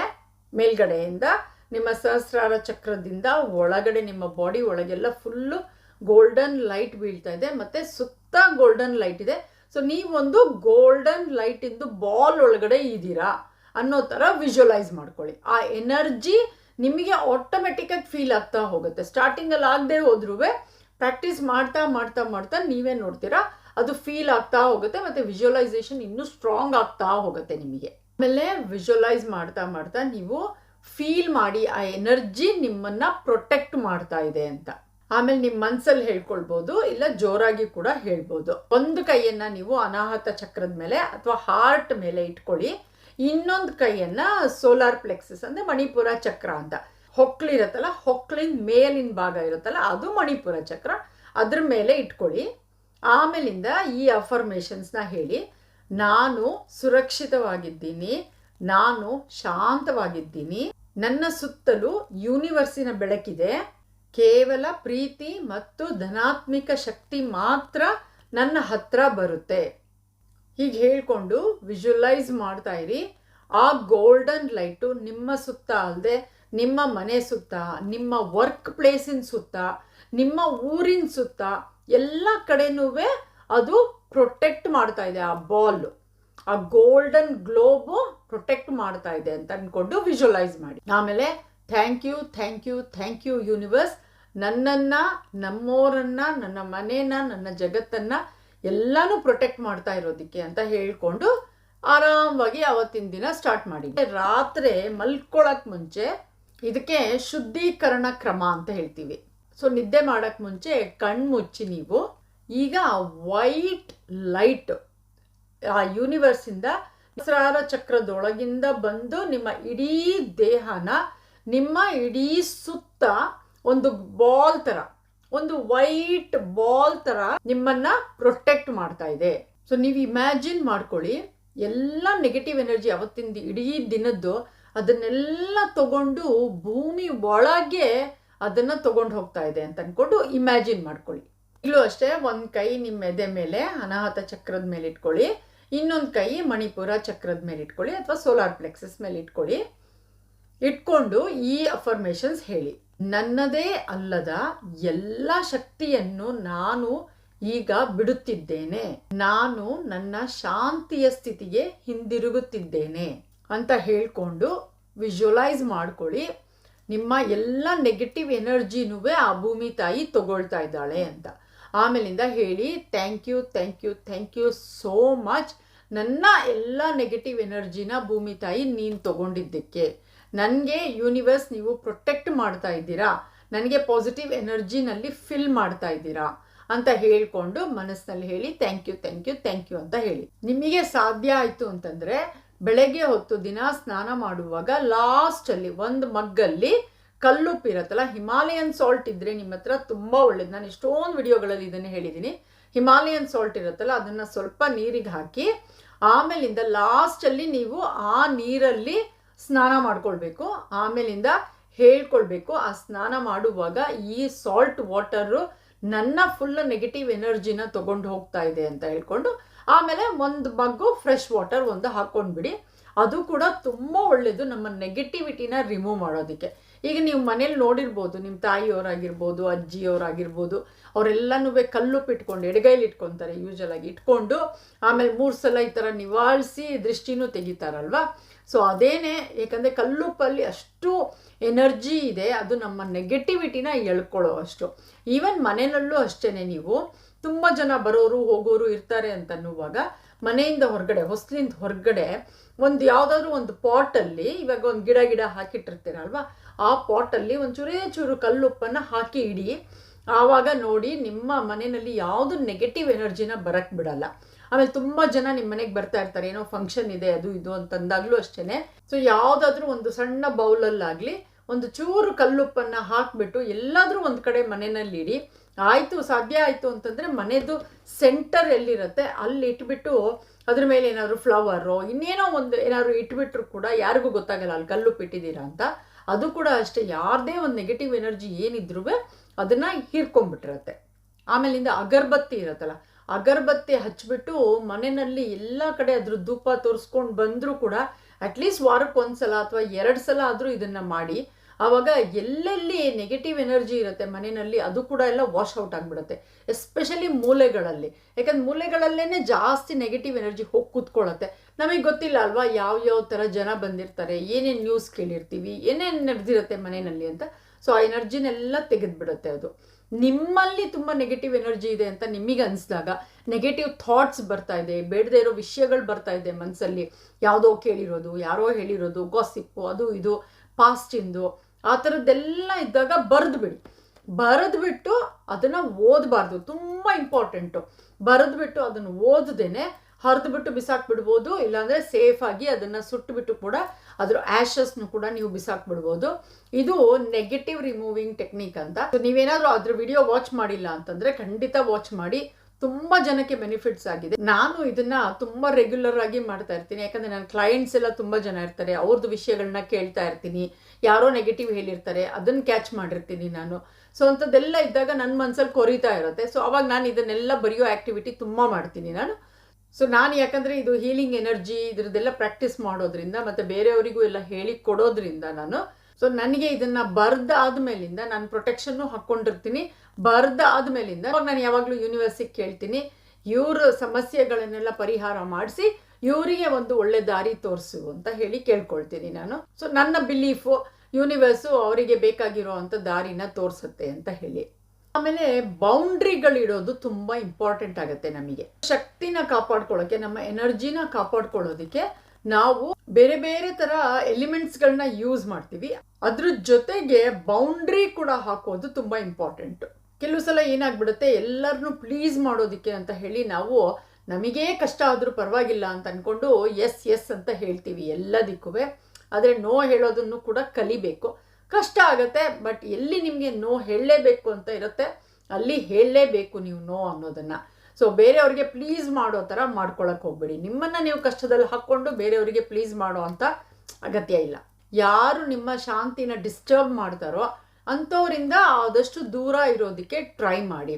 ಮೇಲ್ಗಡೆಯಿಂದ. ನಿಮ್ಮ ಸಹಸ್ರಾರ ಚಕ್ರದಿಂದ ಒಳಗಡೆ ನಿಮ್ಮ ಬಾಡಿ ಒಳಗೆಲ್ಲ ಫುಲ್ಲು ಗೋಲ್ಡನ್ ಲೈಟ್ ಬೀಳ್ತಾ ಇದೆ. ಮತ್ತು ಸುತ್ತ ಗೋಲ್ಡನ್ ಲೈಟ್ ಇದೆ. ಸೊ ನೀವೊಂದು ಗೋಲ್ಡನ್ ಲೈಟಿಂದು ಬಾಲ್ ಒಳಗಡೆ ಇದ್ದೀರಾ ಅನ್ನೋ ಥರ ವಿಜುವಲೈಸ್ ಮಾಡ್ಕೊಳ್ಳಿ. ಆ ಎನರ್ಜಿ ನಿಮಗೆ ಆಟೋಮೆಟಿಕ್ಕಾಗಿ ಫೀಲ್ ಆಗ್ತಾ ಹೋಗುತ್ತೆ. ಸ್ಟಾರ್ಟಿಂಗಲ್ಲಿ ಆಗದೆ ಹೋದ್ರೂ ಪ್ರಾಕ್ಟೀಸ್ ಮಾಡ್ತಾ ಮಾಡ್ತಾ ಮಾಡ್ತಾ ನೀವೇ ನೋಡ್ತೀರಾ ಅದು ಫೀಲ್ ಆಗ್ತಾ ಹೋಗುತ್ತೆ ಮತ್ತು ವಿಜುವಲೈಸೇಷನ್ ಇನ್ನೂ ಸ್ಟ್ರಾಂಗ್ ಆಗ್ತಾ ಹೋಗುತ್ತೆ ನಿಮಗೆ. ಆಮೇಲೆ ವಿಜುವಲೈಸ್ ಮಾಡ್ತಾ ಮಾಡ್ತಾ ನೀವು ಫೀಲ್ ಮಾಡಿ ಆ ಎನರ್ಜಿ ನಿಮ್ಮನ್ನ ಪ್ರೊಟೆಕ್ಟ್ ಮಾಡ್ತಾ ಇದೆ ಅಂತ. ಆಮೇಲೆ ನಿಮ್ಮ ಮನಸ್ಸಲ್ಲಿ ಹೇಳ್ಕೊಳ್ಬೋದು, ಇಲ್ಲ ಜೋರಾಗಿ ಕೂಡ ಹೇಳ್ಬೋದು. ಒಂದು ಕೈಯನ್ನ ನೀವು ಅನಾಹತ ಚಕ್ರದ ಮೇಲೆ ಅಥವಾ ಹಾರ್ಟ್ ಮೇಲೆ ಇಟ್ಕೊಳ್ಳಿ. ಇನ್ನೊಂದು ಕೈಯನ್ನ ಸೋಲಾರ್ ಪ್ಲೆಕ್ಸಸ್ ಅಂದ್ರೆ ಮಣಿಪುರ ಚಕ್ರ ಅಂತ. ಹೊಕ್ಳಿರತ್ತಲ್ಲ ಹೊಕ್ಳಿನ ಮೇಲಿನ ಭಾಗ ಇರುತ್ತಲ್ಲ, ಅದು ಮಣಿಪುರ ಚಕ್ರ. ಅದ್ರ ಮೇಲೆ ಇಟ್ಕೊಳ್ಳಿ. ಆಮೇಲಿಂದ ಈ ಅಫರ್ಮೇಷನ್ಸ್ನ ಹೇಳಿ. ನಾನು ಸುರಕ್ಷಿತವಾಗಿದ್ದೀನಿ, ನಾನು ಶಾಂತವಾಗಿದ್ದೀನಿ. ನನ್ನ ಸುತ್ತಲೂ ಯೂನಿವರ್ಸಿನ ಬೆಳಕಿದೆ. ಕೇವಲ ಪ್ರೀತಿ ಮತ್ತು ಧನಾತ್ಮಿಕ ಶಕ್ತಿ ಮಾತ್ರ ನನ್ನ ಹತ್ರ ಬರುತ್ತೆ. ಹೀಗೆ ಹೇಳಿಕೊಂಡು ವಿಜುವಲೈಸ್ ಮಾಡ್ತಾ ಇರಿ. ಆ ಗೋಲ್ಡನ್ ಲೈಟು ನಿಮ್ಮ ಸುತ್ತ ಅಲ್ಲದೆ ನಿಮ್ಮ ಮನೆ ಸುತ್ತ, ನಿಮ್ಮ ವರ್ಕ್ ಪ್ಲೇಸಿನ ಸುತ್ತ, ನಿಮ್ಮ ಊರಿನ ಸುತ್ತ ಎಲ್ಲ ಕಡೆನೂ ಅದು ಪ್ರೊಟೆಕ್ಟ್ ಮಾಡ್ತಾ ಇದೆ ಆ ಬಾಲ್ ಆ ಗೋಲ್ಡನ್ ಗ್ಲೋಬು ಪ್ರೊಟೆಕ್ಟ್ ಮಾಡ್ತಾ ಇದೆ ಅಂತ ಅಂದ್ಕೊಂಡು ವಿಜುವಲೈಸ್ ಮಾಡಿ. ಆಮೇಲೆ thank you thank you thank you universe ನನ್ನನ್ನು, ನಮ್ಮೋರನ್ನ, ನನ್ನ ಮನೇನ ನನ್ನ ಜಗತ್ತನ್ನು ಎಲ್ಲನೂ ಪ್ರೊಟೆಕ್ಟ್ ಮಾಡ್ತಾ ಇರೋದಕ್ಕೆ ಅಂತ ಹೇಳ್ಕೊಂಡು ಆರಾಮವಾಗಿ ಅವತ್ತಿನ ದಿನ ಸ್ಟಾರ್ಟ್ ಮಾಡಿ ರಾತ್ರಿ ಮಲ್ಕೊಳ್ಳೋಕೆ ಮುಂಚೆ ಇದಕ್ಕೆ ಶುದ್ಧೀಕರಣ ಕ್ರಮ ಅಂತ ಹೇಳ್ತೀವಿ. ಸೊ ನಿದ್ದೆ ಮಾಡೋಕ್ಕೆ ಮುಂಚೆ ಕಣ್ಣು ಮುಚ್ಚಿ ನೀವು ಈಗ ವೈಟ್ ಲೈಟ್ ಆ ಯೂನಿವರ್ಸಿಂದ ಸಹಸ್ರಾರ ಚಕ್ರದೊಳಗಿಂದ ಬಂದು ನಿಮ್ಮ ಇಡೀ ದೇಹನ, ನಿಮ್ಮ ಇಡೀ ಸುತ್ತ ಒಂದು ಬಾಲ್ ತರ, ಒಂದು ವೈಟ್ ಬಾಲ್ ತರ ನಿಮ್ಮನ್ನ ಪ್ರೊಟೆಕ್ಟ್ ಮಾಡ್ತಾ ಇದೆ. ಸೊ ನೀವು ಇಮ್ಯಾಜಿನ್ ಮಾಡ್ಕೊಳ್ಳಿ, ಎಲ್ಲ ನೆಗೆಟಿವ್ ಎನರ್ಜಿ ಅವತ್ತಿಂದ ಇಡೀ ದಿನದ್ದು ಅದನ್ನೆಲ್ಲ ತಗೊಂಡು ಭೂಮಿ ಒಳಗೆ ಅದನ್ನ ತಗೊಂಡು ಹೋಗ್ತಾ ಇದೆ ಅಂತ ಅನ್ಕೊಂಡು ಇಮ್ಯಾಜಿನ್ ಮಾಡ್ಕೊಳ್ಳಿ. ಇಲ್ಲೂ ಅಷ್ಟೇ, ಒಂದು ಕೈ ನಿಮ್ಮ ಎದೆ ಮೇಲೆ, ಅನಾಹತ ಚಕ್ರದ ಮೇಲೆ ಇಟ್ಕೊಳ್ಳಿ. ಇನ್ನೊಂದು ಕೈ ಮಣಿಪುರ ಚಕ್ರದ ಮೇಲೆ ಇಟ್ಕೊಳ್ಳಿ ಅಥವಾ ಸೋಲಾರ್ ಪ್ಲೆಕ್ಸಸ್ ಮೇಲೆ ಇಟ್ಕೊಳ್ಳಿ. ಇಟ್ಕೊಂಡು ಈ ಅಫರ್ಮೇಷನ್ಸ್ ಹೇಳಿ. ನನ್ನದೇ ಅಲ್ಲದ ಎಲ್ಲ ಶಕ್ತಿಯನ್ನು ನಾನು ಈಗ ಬಿಡುತ್ತಿದ್ದೇನೆ. ನಾನು ನನ್ನ ಶಾಂತಿಯ ಸ್ಥಿತಿಗೆ ಹಿಂದಿರುಗುತ್ತಿದ್ದೇನೆ ಅಂತ ಹೇಳ್ಕೊಂಡು ವಿಜುವಲೈಸ್ ಮಾಡ್ಕೊಳ್ಳಿ. ನಿಮ್ಮ ಎಲ್ಲ ನೆಗೆಟಿವ್ ಎನರ್ಜಿನೂ ಆ ಭೂಮಿ ತಾಯಿ ತಗೊಳ್ತಾ ಇದ್ದಾಳೆ ಅಂತ. ಆಮೇಲಿಂದ ಹೇಳಿ thank you thank you thank you so much ನನ್ನ ಎಲ್ಲ ನೆಗೆಟಿವ್ ಎನರ್ಜಿನ ಭೂಮಿ ತಾಯಿ ನೀನು ತಗೊಂಡಿದ್ದಕ್ಕೆ. ನನಗೆ ಯೂನಿವರ್ಸ್ ನೀವು ಪ್ರೊಟೆಕ್ಟ್ ಮಾಡ್ತಾ ಇದ್ದೀರಾ. ನನಗೆ ಪಾಸಿಟಿವ್ ಎನರ್ಜಿನಲ್ಲಿ ಫಿಲ್ ಮಾಡ್ತಾ ಇದ್ದೀರಾ ಅಂತ ಹೇಳ್ಕೊಂಡು ಮನಸ್ಸಿನಲ್ಲಿ ಹೇಳಿ thank you thank you thank you ಅಂತ ಹೇಳಿ. ನಿಮಗೆ ಸಾಧ್ಯ ಆಯಿತು ಅಂತಂದರೆ ಬೆಳಗ್ಗೆ ಹೊತ್ತು ದಿನ ಸ್ನಾನ ಮಾಡುವಾಗ ಲಾಸ್ಟಲ್ಲಿ ಒಂದು ಮಗ್ಗಲ್ಲಿ ಕಲ್ಲುಪ್ಪು ಇರುತ್ತಲ್ಲ ಹಿಮಾಲಯನ್ ಸಾಲ್ಟ್ ಇದ್ದರೆ ನಿಮ್ಮ ಹತ್ರ ತುಂಬ ಒಳ್ಳೇದು. ನಾನು ಎಷ್ಟೊಂದು ವಿಡಿಯೋಗಳಲ್ಲಿ ಇದನ್ನು ಹೇಳಿದ್ದೀನಿ ಹಿಮಾಲಯನ್ ಸಾಲ್ಟ್ ಇರುತ್ತಲ್ಲ, ಅದನ್ನು ಸ್ವಲ್ಪ ನೀರಿಗೆ ಹಾಕಿ, ಆಮೇಲಿಂದ ಲಾಸ್ಟಲ್ಲಿ ನೀವು ಆ ನೀರಲ್ಲಿ ಸ್ನಾನ ಮಾಡ್ಕೊಳ್ಬೇಕು. ಆಮೇಲಿಂದ ಹೇಳ್ಕೊಳ್ಬೇಕು, ಆ ಸ್ನಾನ ಮಾಡುವಾಗ ಈ ಸಾಲ್ಟ್ ವಾಟರು ನನ್ನ ಫುಲ್ ನೆಗೆಟಿವ್ ಎನರ್ಜಿನ ತಗೊಂಡು ಹೋಗ್ತಾ ಇದೆ ಅಂತ ಹೇಳ್ಕೊಂಡು, ಆಮೇಲೆ ಒಂದು ಮಗ್ಗು ಫ್ರೆಶ್ ವಾಟರ್ ಒಂದು ಹಾಕ್ಕೊಂಡ್ಬಿಡಿ ಅದು ಕೂಡ ತುಂಬ ಒಳ್ಳೆಯದು ನಮ್ಮ ನೆಗೆಟಿವಿಟಿನ ರಿಮೂವ್ ಮಾಡೋದಕ್ಕೆ. ಈಗ ನೀವು ಮನೇಲಿ ನೋಡಿರ್ಬೋದು ನಿಮ್ಮ ತಾಯಿಯವರಾಗಿರ್ಬೋದು, ಅಜ್ಜಿಯವರಾಗಿರ್ಬೋದು, ಅವರೆಲ್ಲನೂ ಕಲ್ಲುಪ್ಪು ಇಟ್ಕೊಂಡು, ಎಡಗೈಲಿ ಇಟ್ಕೊತಾರೆ ಆಗಿ ಇಟ್ಕೊಂಡು, ಆಮೇಲೆ ಮೂರು ಸಲ ಈ ಥರ ನಿವಾಳಿಸಿ ದೃಷ್ಟಿನೂ ತೆಗಿತಾರಲ್ವ? ಸೊ ಅದೇನೆ, ಏಕೆಂದರೆ ಕಲ್ಲುಪ್ಪಲ್ಲಿ ಅಷ್ಟು ಎನರ್ಜಿ ಇದೆ, ಅದು ನಮ್ಮ ನೆಗೆಟಿವಿಟಿನ ಎಳ್ಕೊಳ್ಳೋ ಅಷ್ಟು ಈವನ್ ಮನೆಯಲ್ಲೂ ಅಷ್ಟೇ ನೀವು, ತುಂಬ ಜನ ಬರೋರು, ಹೋಗೋರು ಇರ್ತಾರೆ ಅಂತನ್ನುವಾಗ ಮನೆಯಿಂದ ಹೊರಗಡೆ ಹೊಸ್ಲಿಂದ ಹೊರಗಡೆ, ಒಂದು ಯಾವುದಾದ್ರೂ ಒಂದು ಪಾಟಲ್ಲಿ ಇವಾಗ ಒಂದು ಗಿಡ ಗಿಡ ಹಾಕಿಟ್ಟಿರ್ತೀರಲ್ವ? ಆ ಪಾಟಲ್ಲಿ ಒಂದು ಚೂರೇ ಕಲ್ಲುಪ್ಪನ್ನು ಹಾಕಿ ಇಡಿ. ಆವಾಗ ನೋಡಿ ನಿಮ್ಮ ಮನೆಯಲ್ಲಿ ಯಾವುದು ನೆಗೆಟಿವ್ ಎನರ್ಜಿನ ಬರಕ್ಕೆ ಬಿಡಲ್ಲ. ಆಮೇಲೆ ತುಂಬ ಜನ ನಿಮ್ಮ ಮನೆಗೆ ಬರ್ತಾ ಇರ್ತಾರೆ, ಏನೋ ಫಂಕ್ಷನ್ ಇದೆ, ಅದು ಇದು ಅಂತಂದಾಗಲೂ ಅಷ್ಟೇ ಸೊ ಯಾವುದಾದ್ರೂ ಒಂದು ಸಣ್ಣ ಬೌಲಲ್ಲಾಗಲಿ ಒಂದು ಚೂರು ಕಲ್ಲುಪ್ಪನ್ನು ಹಾಕಿಬಿಟ್ಟು ಎಲ್ಲಾದರೂ ಒಂದು ಕಡೆ ಮನೆಯಲ್ಲಿ ಇಡಿ. ಆಯಿತು, ಸಾಧ್ಯ ಆಯಿತು ಅಂತಂದರೆ ಮನೆದು ಸೆಂಟರ್ ಎಲ್ಲಿರುತ್ತೆ ಅಲ್ಲಿ ಇಟ್ಬಿಟ್ಟು ಅದ್ರ ಮೇಲೆ ಏನಾದ್ರು ಫ್ಲವರು ಇನ್ನೇನೋ ಒಂದು ಏನಾದ್ರು ಇಟ್ಬಿಟ್ರು ಕೂಡ ಯಾರಿಗೂ ಗೊತ್ತಾಗಲ್ಲ ಅಲ್ಲಿ ಕಲ್ಲುಪ್ಪು ಇಟ್ಟಿದ್ದೀರಾ ಅಂತ. ಅದು ಕೂಡ ಅಷ್ಟೇ, ಯಾರದೇ ಒಂದು ನೆಗೆಟಿವ್ ಎನರ್ಜಿ ಏನಿದ್ರೂ ಅದನ್ನು ಹೀರ್ಕೊಂಡ್ಬಿಟ್ಟಿರತ್ತೆ. ಆಮೇಲಿಂದ ಅಗರಬತ್ತಿ ಇರುತ್ತಲ್ಲ, ಅಗರಬತ್ತಿ ಹಚ್ಬಿಟ್ಟು ಮನೆಯಲ್ಲಿ ಎಲ್ಲ ಕಡೆ ಅದ್ರ ಧೂಪ ತೋರಿಸ್ಕೊಂಡು ಬಂದರೂ ಕೂಡ ಅಟ್ಲೀಸ್ಟ್ ವಾರಕ್ಕೆ ಒಂದು ಸಲ ಅಥವಾ ಎರಡು ಸಲ ಆದರೂ ಇದನ್ನು ಮಾಡಿ ಆವಾಗ ಎಲ್ಲೆಲ್ಲಿ ನೆಗೆಟಿವ್ ಎನರ್ಜಿ ಇರುತ್ತೆ ಮನೆಯಲ್ಲಿ, ಅದು ಕೂಡ ಎಲ್ಲ ವಾಶ್ ಔಟ್ ಆಗಿಬಿಡುತ್ತೆ. ಎಸ್ಪೆಷಲಿ ಮೂಲೆಗಳಲ್ಲಿ. ಯಾಕಂದ್ರೆ ಮೂಲೆಗಳಲ್ಲೇ ಜಾಸ್ತಿ ನೆಗೆಟಿವ್ ಎನರ್ಜಿ ಹೋಗಿ ಕೂತ್ಕೊಳ್ಳುತ್ತೆ ನಮಗೆ ಗೊತ್ತಿಲ್ಲ ಅಲ್ವಾ ಯಾವ ಯಾವ ಥರ ಜನ ಬಂದಿರ್ತಾರೆ, ಏನೇನು ನ್ಯೂಸ್ ಕೇಳಿರ್ತೀವಿ, ಏನೇನು ನಡೆದಿರುತ್ತೆ ಮನೆಯಲ್ಲಿ ಅಂತ. ಸೊ ಆ ಎನರ್ಜಿನೆಲ್ಲ ತೆಗೆದುಬಿಡುತ್ತೆ ಅದು. ನಿಮ್ಮಲ್ಲಿ ತುಂಬ ನೆಗೆಟಿವ್ ಎನರ್ಜಿ ಇದೆ ಅಂತ ನಿಮಗೆ ಅನಿಸಿದಾಗ ನೆಗೆಟಿವ್ ಥಾಟ್ಸ್ ಬರ್ತಾ ಇದೆ, ಬೇಡದೇ ಇರೋ ವಿಷಯಗಳು ಬರ್ತಾ ಇದೆ ಮನಸ್ಸಲ್ಲಿ ಯಾವುದೋ ಕೇಳಿರೋದು, ಯಾರೋ ಹೇಳಿರೋದು ಗಾಸಿಪ್ಪು ಅದು ಇದು ಪಾಸ್ಟಿಂದು ಆ ಥರದ್ದೆಲ್ಲ ಇದ್ದಾಗ ಬರೆದು ಬಿಡಿ ಬರೆದ್ಬಿಟ್ಟು ಅದನ್ನು ಓದಬಾರ್ದು, ತುಂಬ ಇಂಪಾರ್ಟೆಂಟು ಬರೆದ್ಬಿಟ್ಟು ಅದನ್ನು ಓದದೇನೆ ಹರಿದ್ಬಿಟ್ಟು ಬಿಸಾಕ್ಬಿಡ್ಬೋದು, ಇಲ್ಲಾಂದರೆ ಸೇಫಾಗಿ ಅದನ್ನು ಸುಟ್ಟುಬಿಟ್ಟು ಕೂಡ ಅದರ ಆ್ಯಶಸ್ನು ಕೂಡ ನೀವು ಬಿಸಾಕ್ಬಿಡ್ಬೋದು. ಇದು ನೆಗೆಟಿವ್ ರಿಮೂವಿಂಗ್ ಟೆಕ್ನಿಕ್ ಅಂತ. ನೀವೇನಾದರೂ ಅದ್ರ ವಿಡಿಯೋ ವಾಚ್ ಮಾಡಿಲ್ಲ ಅಂತಂದರೆ ಖಂಡಿತ ವಾಚ್ ಮಾಡಿ. ತುಂಬ ಜನಕ್ಕೆ ಬೆನಿಫಿಟ್ಸ್ ಆಗಿದೆ. ನಾನು ಇದನ್ನ ತುಂಬ ರೆಗ್ಯುಲರ್ ಆಗಿ ಮಾಡ್ತಾ ಇರ್ತೀನಿ. ಯಾಕಂದರೆ ನನ್ನ ಕ್ಲೈಂಟ್ಸ್ ಎಲ್ಲ ತುಂಬ ಜನ ಇರ್ತಾರೆ. ಅವ್ರದ್ದು ವಿಷಯಗಳನ್ನ ಕೇಳ್ತಾ ಇರ್ತೀನಿ. ಯಾರೋ ನೆಗೆಟಿವ್ ಹೇಳಿರ್ತಾರೆ, ಅದನ್ನು ಕ್ಯಾಚ್ ಮಾಡಿರ್ತೀನಿ ನಾನು. ಸೊ ಅಂಥದ್ದೆಲ್ಲ ಇದ್ದಾಗ ನನ್ನ ಮನಸ್ಸಲ್ಲಿ ಕೊರಿತಾ ಇರುತ್ತೆ. ಸೊ ಅವಾಗ ನಾನು ಇದನ್ನೆಲ್ಲ ಬರೆಯೋ ಆ್ಯಕ್ಟಿವಿಟಿ ತುಂಬ ಮಾಡ್ತೀನಿ ನಾನು. ಸೊ ನಾನು ಯಾಕಂದರೆ ಇದು ಹೀಲಿಂಗ್ ಎನರ್ಜಿ ಇದ್ರದ್ದೆಲ್ಲ ಪ್ರಾಕ್ಟೀಸ್ ಮಾಡೋದ್ರಿಂದ ಮತ್ತು ಬೇರೆಯವರಿಗೂ ಎಲ್ಲ ಹೇಳಿ ಕೊಡೋದ್ರಿಂದ ನಾನು. ಸೊ ನನಗೆ ಇದನ್ನು ಬರೆದಾದ್ಮೇಲಿಂದ ನಾನು ಪ್ರೊಟೆಕ್ಷನ್ನು ಹಾಕ್ಕೊಂಡಿರ್ತೀನಿ. ಬರೆದಾದ್ಮೇಲಿಂದ ಅವಾಗ ನಾನು ಯಾವಾಗಲೂ ಯೂನಿವರ್ಸಿಗೆ ಕೇಳ್ತೀನಿ, ಇವ್ರ ಸಮಸ್ಯೆಗಳನ್ನೆಲ್ಲ ಪರಿಹಾರ ಮಾಡಿಸಿ, ಇವರಿಗೆ ಒಂದು ಒಳ್ಳೆ ದಾರಿ ತೋರಿಸು ಅಂತ ಹೇಳಿ ಕೇಳ್ಕೊಳ್ತೀನಿ ನಾನು. ಸೊ ನನ್ನ ಬಿಲೀಫು ಯೂನಿವರ್ಸು ಅವರಿಗೆ ಬೇಕಾಗಿರೋ ಅಂಥ ದಾರಿನ ತೋರಿಸುತ್ತೆ ಅಂತ ಹೇಳಿ. ಆಮೇಲೆ ಬೌಂಡ್ರಿಗಳಿಡೋದು ತುಂಬ ಇಂಪಾರ್ಟೆಂಟ್ ಆಗುತ್ತೆ ನಮಗೆ. ಶಕ್ತಿನ ಕಾಪಾಡ್ಕೊಳ್ಳೋಕೆ, ನಮ್ಮ ಎನರ್ಜಿನ ಕಾಪಾಡ್ಕೊಳ್ಳೋದಕ್ಕೆ ನಾವು ಬೇರೆ ಬೇರೆ ಥರ ಎಲಿಮೆಂಟ್ಸ್ಗಳನ್ನ ಯೂಸ್ ಮಾಡ್ತೀವಿ. ಅದ್ರ ಜೊತೆಗೆ ಬೌಂಡ್ರಿ ಕೂಡ ಹಾಕೋದು ತುಂಬ ಇಂಪಾರ್ಟೆಂಟ್. ಕೆಲವು ಸಲ ಏನಾಗ್ಬಿಡುತ್ತೆ, ಎಲ್ಲರನ್ನೂ ಪ್ಲೀಸ್ ಮಾಡೋದಕ್ಕೆ ಅಂತ ಹೇಳಿ ನಾವು ನಮಗೇ ಕಷ್ಟ ಆದರೂ ಪರವಾಗಿಲ್ಲ ಅಂತ ಅಂದ್ಕೊಂಡು ಎಸ್ ಎಸ್ ಅಂತ ಹೇಳ್ತೀವಿ ಎಲ್ಲದಕ್ಕೂ ಆದರೆ ನೋ ಹೇಳೋದನ್ನು ಕೂಡ ಕಲಿಬೇಕು. ಕಷ್ಟ ಆಗುತ್ತೆ, ಬಟ್ ಎಲ್ಲಿ ನಿಮಗೆ ನೋ ಹೇಳಲೇಬೇಕು ಅಂತ ಇರುತ್ತೆ, ಅಲ್ಲಿ ಹೇಳಲೇಬೇಕು ನೀವು ನೋ ಅನ್ನೋದನ್ನು. ಸೊ ಬೇರೆಯವ್ರಿಗೆ ಪ್ಲೀಸ್ ಮಾಡೋ ಥರ ಮಾಡ್ಕೊಳಕ್ಕೆ ಹೋಗ್ಬೇಡಿ. ನಿಮ್ಮನ್ನು ನೀವು ಕಷ್ಟದಲ್ಲಿ ಹಾಕ್ಕೊಂಡು ಬೇರೆಯವರಿಗೆ ಪ್ಲೀಸ್ ಮಾಡೋ ಅಂತ ಅಗತ್ಯ ಇಲ್ಲ. ಯಾರು ನಿಮ್ಮ ಶಾಂತಿನ ಡಿಸ್ಟರ್ಬ್ ಮಾಡ್ತಾರೋ ಅಂಥವರಿಂದ ಆದಷ್ಟು ದೂರ ಇರೋದಕ್ಕೆ ಟ್ರೈ ಮಾಡಿ.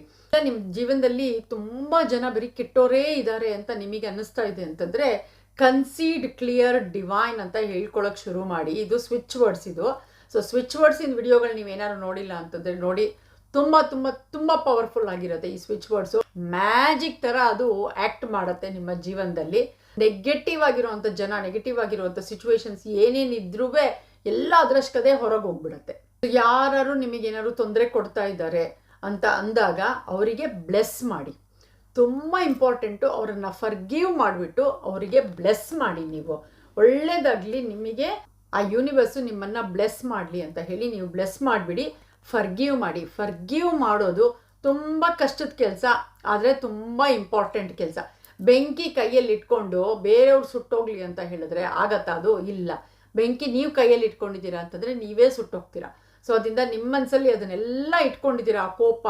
ನಿಮ್ಮ ಜೀವನದಲ್ಲಿ ತುಂಬ ಜನ ಬರೀ ಕೆಟ್ಟೋರೇ ಇದ್ದಾರೆ ಅಂತ ನಿಮಗೆ ಅನ್ನಿಸ್ತಾ ಇದೆ ಅಂತಂದರೆ ಕನ್ಸೀಡ್ ಕ್ಲಿಯರ್ ಡಿವೈನ್ ಅಂತ ಹೇಳ್ಕೊಳಕ್ಕೆ ಶುರು ಮಾಡಿ. ಇದು ಸ್ವಿಚ್ ವರ್ಡ್ಸ್ ಇದು. ಸೊ ಸ್ವಿಚ್ ವರ್ಡ್ಸಿನ ವಿಡಿಯೋಗಳು ನೀವೇನಾದ್ರು ನೋಡಿಲ್ಲ ಅಂತಂದ್ರೆ ನೋಡಿ, ತುಂಬ ತುಂಬ ತುಂಬ ಪವರ್ಫುಲ್ ಆಗಿರುತ್ತೆ ಈ ಸ್ವಿಚ್ ಬೋರ್ಡ್ಸು ಮ್ಯಾಜಿಕ್ ಥರ ಅದು ಆ್ಯಕ್ಟ್ ಮಾಡುತ್ತೆ ನಿಮ್ಮ ಜೀವನದಲ್ಲಿ. ನೆಗೆಟಿವ್ ಆಗಿರುವಂಥ ಜನ ನೆಗೆಟಿವ್ ಆಗಿರುವಂಥ ಸಿಚುವೇಶನ್ಸ್ ಏನೇನಿದ್ರೂ ಎಲ್ಲ ಅದರಷ್ಟೇ ಹೊರಗೆ ಹೋಗ್ಬಿಡುತ್ತೆ ಯಾರು ನಿಮಗೇನಾದ್ರು ತೊಂದರೆ ಕೊಡ್ತಾ ಇದ್ದಾರೆ ಅಂತ ಅಂದಾಗ ಅವರಿಗೆ ಬ್ಲೆಸ್ ಮಾಡಿ. ತುಂಬ ಇಂಪಾರ್ಟೆಂಟು ಅವರನ್ನು ಫರ್ಗೀವ್ ಮಾಡಿಬಿಟ್ಟು ಅವರಿಗೆ ಬ್ಲೆಸ್ ಮಾಡಿ ನೀವು. ಒಳ್ಳೆಯದಾಗಲಿ ನಿಮಗೆ, ಆ ಯೂನಿವರ್ಸು ನಿಮ್ಮನ್ನು ಬ್ಲೆಸ್ ಮಾಡಲಿ ಅಂತ ಹೇಳಿ ನೀವು ಬ್ಲೆಸ್ ಮಾಡಿಬಿಡಿ ಫರ್ಗೀವ್ ಮಾಡಿ. ಫರ್ಗೀವ್ ಮಾಡೋದು ತುಂಬ ಕಷ್ಟದ ಕೆಲಸ, ಆದರೆ ತುಂಬ ಇಂಪಾರ್ಟೆಂಟ್ ಕೆಲಸ. ಬೆಂಕಿ ಕೈಯಲ್ಲಿ ಇಟ್ಕೊಂಡು ಬೇರೆಯವ್ರು ಸುಟ್ಟೋಗ್ಲಿ ಅಂತ ಹೇಳಿದ್ರೆ ಆಗತ್ತಾ ಅದು? ಇಲ್ಲ. ಬೆಂಕಿ ನೀವು ಕೈಯಲ್ಲಿ ಇಟ್ಕೊಂಡಿದ್ದೀರಾ ಅಂತಂದರೆ ನೀವೇ ಸುಟ್ಟೋಗ್ತೀರಾ. ಸೊ ಅದರಿಂದ ನಿಮ್ಮ ಮನಸ್ಸಲ್ಲಿ ಅದನ್ನೆಲ್ಲ ಇಟ್ಕೊಂಡಿದ್ದೀರಾ? ಆ ಕೋಪ,